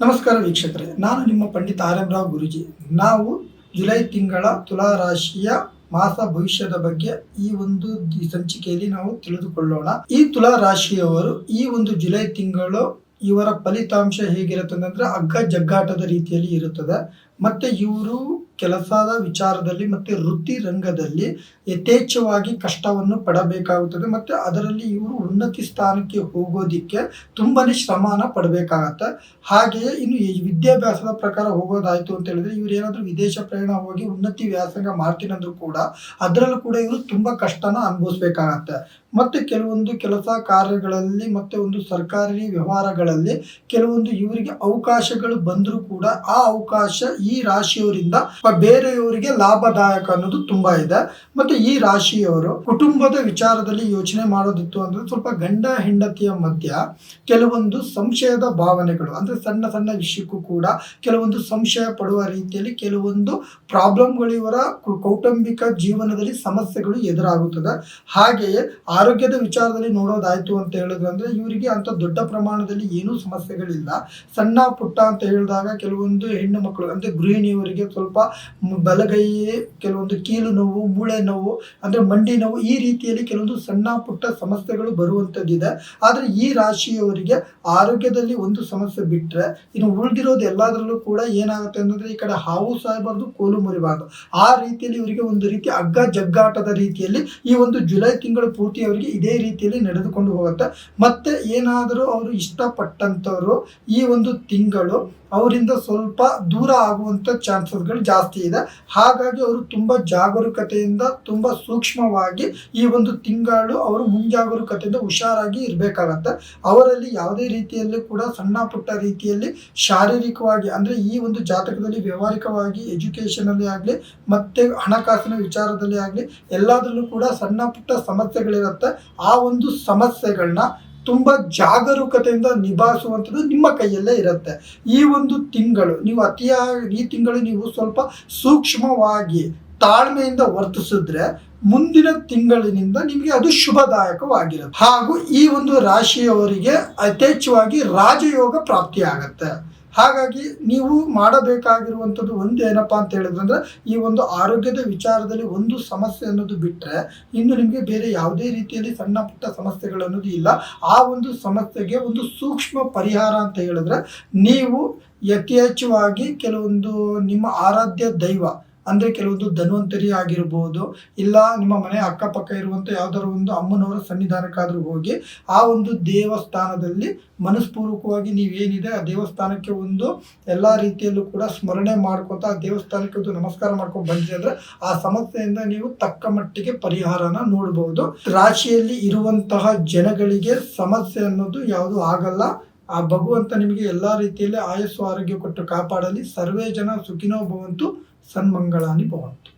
ನಮಸ್ಕಾರ ವೀಕ್ಷಕರೇ, ನಾನು ನಿಮ್ಮ ಪಂಡಿತ ಆರ್ಯರಾವ್ ರಾವ್ ಗುರುಜಿ. ನಾವು ಜುಲೈ ತಿಂಗಳ ತುಲಾ ರಾಶಿಯ ಮಾಸ ಭವಿಷ್ಯದ ಬಗ್ಗೆ ಈ ಒಂದು ಸಂಚಿಕೆಯಲ್ಲಿ ನಾವು ತಿಳಿದುಕೊಳ್ಳೋಣ. ಈ ತುಲಾ ರಾಶಿಯವರು ಈ ಒಂದು ಜುಲೈ ತಿಂಗಳು ಇವರ ಫಲಿತಾಂಶ ಹೇಗಿರುತ್ತದೆ ಅಂದ್ರೆ ಅಗ್ಗ ಜಗ್ಗಾಟದ ರೀತಿಯಲ್ಲಿ ಇರುತ್ತದೆ. ಮತ್ತೆ ಇವರು ಕೆಲಸದ ವಿಚಾರದಲ್ಲಿ ಮತ್ತೆ ವೃತ್ತಿ ರಂಗದಲ್ಲಿ ಯಥೇಚ್ಛವಾಗಿ ಕಷ್ಟವನ್ನು ಪಡಬೇಕಾಗುತ್ತದೆ. ಮತ್ತೆ ಅದರಲ್ಲಿ ಇವರು ಉನ್ನತಿ ಸ್ಥಾನಕ್ಕೆ ಹೋಗೋದಿಕ್ಕೆ ತುಂಬಾನೇ ಶ್ರಮನ ಪಡಬೇಕಾಗತ್ತೆ. ಹಾಗೆಯೇ ಇನ್ನು ಈ ವಿದ್ಯಾಭ್ಯಾಸದ ಪ್ರಕಾರ ಹೋಗೋದಾಯಿತು ಅಂತ ಹೇಳಿದ್ರೆ ಇವ್ರು ಏನಾದರೂ ವಿದೇಶ ಪ್ರಯಾಣ ಹೋಗಿ ಉನ್ನತಿ ವ್ಯಾಸಂಗ ಮಾಡ್ತೀನಂದ್ರೂ ಕೂಡ ಅದರಲ್ಲೂ ಕೂಡ ಇವರು ತುಂಬಾ ಕಷ್ಟನ ಅನುಭವಿಸ್ಬೇಕಾಗತ್ತೆ. ಮತ್ತೆ ಕೆಲವೊಂದು ಕೆಲಸ ಕಾರ್ಯಗಳಲ್ಲಿ ಮತ್ತೆ ಒಂದು ಸರ್ಕಾರಿ ವ್ಯವಹಾರಗಳಲ್ಲಿ ಕೆಲವೊಂದು ಇವರಿಗೆ ಅವಕಾಶಗಳು ಬಂದರೂ ಕೂಡ ಆ ಅವಕಾಶ ಈ ರಾಶಿಯವರಿಂದ ಬೇರೆಯವರಿಗೆ ಲಾಭದಾಯಕ ಅನ್ನೋದು ತುಂಬಾ ಇದೆ. ಮತ್ತೆ ಈ ರಾಶಿಯವರು ಕುಟುಂಬದ ವಿಚಾರದಲ್ಲಿ ಯೋಚನೆ ಮಾಡೋದಿತ್ತು ಅಂದ್ರೆ ಸ್ವಲ್ಪ ಗಂಡ ಹೆಂಡತಿಯ ಮಧ್ಯ ಕೆಲವೊಂದು ಸಂಶಯದ ಭಾವನೆಗಳು, ಅಂದ್ರೆ ಸಣ್ಣ ಸಣ್ಣ ವಿಷಯಕ್ಕೂ ಕೂಡ ಕೆಲವೊಂದು ಸಂಶಯ ಪಡುವ ರೀತಿಯಲ್ಲಿ ಕೆಲವೊಂದು ಪ್ರಾಬ್ಲಮ್ಗಳು ಇವರ ಕೌಟುಂಬಿಕ ಜೀವನದಲ್ಲಿ ಸಮಸ್ಯೆಗಳು ಎದುರಾಗುತ್ತದೆ. ಹಾಗೆಯೇ ಆರೋಗ್ಯದ ವಿಚಾರದಲ್ಲಿ ನೋಡೋದಾಯ್ತು ಅಂತ ಹೇಳಿದ್ರೆ ಅಂದ್ರೆ ಇವರಿಗೆ ಅಂತ ದೊಡ್ಡ ಪ್ರಮಾಣದಲ್ಲಿ ಏನೂ ಸಮಸ್ಯೆಗಳಿಲ್ಲ. ಸಣ್ಣ ಪುಟ್ಟ ಅಂತ ಹೇಳಿದಾಗ ಕೆಲವೊಂದು ಹೆಣ್ಣು ಮಕ್ಕಳು, ಅಂದ್ರೆ ಗೃಹಿಣಿಯವರಿಗೆ ಸ್ವಲ್ಪ ಬಲಗೈ ಕೆಲವೊಂದು ಕೀಲು ನೋವು, ಮೂಳೆ ನೋವು, ಅಂದ್ರೆ ಮಂಡಿ ನೋವು ಈ ರೀತಿಯಲ್ಲಿ ಕೆಲವೊಂದು ಸಣ್ಣ ಪುಟ್ಟ ಸಮಸ್ಯೆಗಳು ಬರುವಂಥದ್ದಿದೆ ಆದರೆ ಈ ರಾಶಿಯವರಿಗೆ ಆರೋಗ್ಯದಲ್ಲಿ ಒಂದು ಸಮಸ್ಯೆ ಬಿಟ್ರೆ ಇನ್ನು ಉಳಿದಿರೋದು ಎಲ್ಲದರಲ್ಲೂ ಕೂಡ ಏನಾಗುತ್ತೆ ಅಂತಂದರೆ ಈ ಕಡೆ ಹಾವು ಸಾಯಬಾರ್ದು, ಕೋಲು ಮುರಿಬಾರ್ದು. ಆ ರೀತಿಯಲ್ಲಿ ಇವರಿಗೆ ಒಂದು ರೀತಿ ಅಗ್ಗ ಜಗ್ಗಾಟದ ರೀತಿಯಲ್ಲಿ ಈ ಒಂದು ಜುಲೈ ತಿಂಗಳು ಪೂರ್ತಿ ಅವರಿಗೆ ಇದೇ ರೀತಿಯಲ್ಲಿ ನಡೆದುಕೊಂಡು ಹೋಗುತ್ತೆ. ಮತ್ತೆ ಏನಾದರೂ ಅವರು ಇಷ್ಟಪಟ್ಟಂತವರು ಈ ಒಂದು ತಿಂಗಳು ಅವರಿಂದ ಸ್ವಲ್ಪ ದೂರ ಆಗುವಂತ ಚಾನ್ಸಸ್ಗಳು ಜಾಸ್ತಿ ಇದೆ. ಹಾಗಾಗಿ ಅವರು ತುಂಬ ಜಾಗರೂಕತೆಯಿಂದ, ತುಂಬ ಸೂಕ್ಷ್ಮವಾಗಿ ಈ ಒಂದು ತಿಂಗಳು ಅವರು ಮುಂಜಾಗರೂಕತೆಯಿಂದ ಹುಷಾರಾಗಿ ಇರಬೇಕಾಗತ್ತೆ. ಅವರಲ್ಲಿ ಯಾವುದೇ ರೀತಿಯಲ್ಲಿ ಕೂಡ ಸಣ್ಣ ಪುಟ್ಟ ರೀತಿಯಲ್ಲಿ ಶಾರೀರಿಕವಾಗಿ ಅಂದರೆ ಈ ಒಂದು ಜಾತಕದಲ್ಲಿ ವ್ಯವಹಾರಿಕವಾಗಿ ಎಜುಕೇಷನಲ್ಲಿ ಆಗಲಿ, ಮತ್ತು ಹಣಕಾಸಿನ ವಿಚಾರದಲ್ಲಿ ಆಗಲಿ, ಎಲ್ಲದರಲ್ಲೂ ಕೂಡ ಸಣ್ಣ ಪುಟ್ಟ ಸಮಸ್ಯೆಗಳಿರುತ್ತೆ. ಆ ಒಂದು ಸಮಸ್ಯೆಗಳನ್ನ ತುಂಬಾ ಜಾಗರೂಕತೆಯಿಂದ ನಿಭಾಯಿಸುವಂಥದ್ದು ನಿಮ್ಮ ಕೈಯಲ್ಲೇ ಇರುತ್ತೆ. ಈ ಒಂದು ತಿಂಗಳು, ನೀವು ಅತಿಯಾಗಿ, ಈ ತಿಂಗಳು ನೀವು ಸ್ವಲ್ಪ ಸೂಕ್ಷ್ಮವಾಗಿ ತಾಳ್ಮೆಯಿಂದ ವರ್ತಿಸಿದ್ರೆ ಮುಂದಿನ ತಿಂಗಳಿನಿಂದ ನಿಮಗೆ ಅದು ಶುಭದಾಯಕವಾಗಿರುತ್ತೆ. ಹಾಗೂ ಈ ಒಂದು ರಾಶಿಯವರಿಗೆ ಯಥೇಚ್ಛವಾಗಿ ರಾಜಯೋಗ ಪ್ರಾಪ್ತಿಯಾಗತ್ತೆ. ಹಾಗಾಗಿ ನೀವು ಮಾಡಬೇಕಾಗಿರುವಂಥದ್ದು ಒಂದು ಏನಪ್ಪ ಅಂತ ಹೇಳಿದ್ರೆ ಈ ಒಂದು ಆರೋಗ್ಯದ ವಿಚಾರದಲ್ಲಿ ಒಂದು ಸಮಸ್ಯೆ ಅನ್ನೋದು ಬಿಟ್ಟರೆ ಇನ್ನು ನಿಮಗೆ ಬೇರೆ ಯಾವುದೇ ರೀತಿಯಲ್ಲಿ ಸಣ್ಣ ಪುಟ್ಟ ಸಮಸ್ಯೆಗಳು ಅನ್ನೋದು ಇಲ್ಲ. ಆ ಒಂದು ಸಮಸ್ಯೆಗೆ ಒಂದು ಸೂಕ್ಷ್ಮ ಪರಿಹಾರ ಅಂತ ಹೇಳಿದ್ರೆ ನೀವು ಯಥೇಚ್ಛವಾಗಿ ಕೆಲವೊಂದು ನಿಮ್ಮ ಆರಾಧ್ಯ ದೈವ ಅಂದ್ರೆ ಕೆಲವೊಂದು ಧನ್ವಂತರಿ ಆಗಿರ್ಬೋದು, ಇಲ್ಲ ನಿಮ್ಮ ಮನೆ ಅಕ್ಕಪಕ್ಕ ಇರುವಂತ ಯಾವ್ದಾದ್ರು ಒಂದು ಅಮ್ಮನವರ ಸನ್ನಿಧಾನಕ್ಕಾದ್ರೂ ಹೋಗಿ ಆ ಒಂದು ದೇವಸ್ಥಾನದಲ್ಲಿ ಮನಸ್ಪೂರ್ವಕವಾಗಿ ನೀವೇನಿದೆ ಆ ದೇವಸ್ಥಾನಕ್ಕೆ ಒಂದು ಎಲ್ಲಾ ರೀತಿಯಲ್ಲೂ ಕೂಡ ಸ್ಮರಣೆ ಮಾಡ್ಕೊತ ಆ ದೇವಸ್ಥಾನಕ್ಕೆ ಒಂದು ನಮಸ್ಕಾರ ಮಾಡ್ಕೊಂಡು ಬಂದಿದೆ ಅಂದ್ರೆ ಆ ಸಮಸ್ಯೆಯಿಂದ ನೀವು ತಕ್ಕ ಮಟ್ಟಿಗೆ ಪರಿಹಾರನ ನೋಡಬಹುದು ರಾಶಿಯಲ್ಲಿ ಇರುವಂತಹ ಜನಗಳಿಗೆ ಸಮಸ್ಯೆ ಅನ್ನೋದು ಯಾವುದು ಆಗಲ್ಲ. ಆ ಭಗವಂತ ನಿಮಗೆ ಎಲ್ಲಾ ರೀತಿಯಲ್ಲಿ ಆಯಸ್ಸು, ಆರೋಗ್ಯ ಕೊಟ್ಟು ಕಾಪಾಡಲಿ. ಸರ್ವೇ ಜನ ಸುಖಿನೋ ಭವಂತು. ಸನ್ಮಂಗಳಾನಿ ಭವಂತು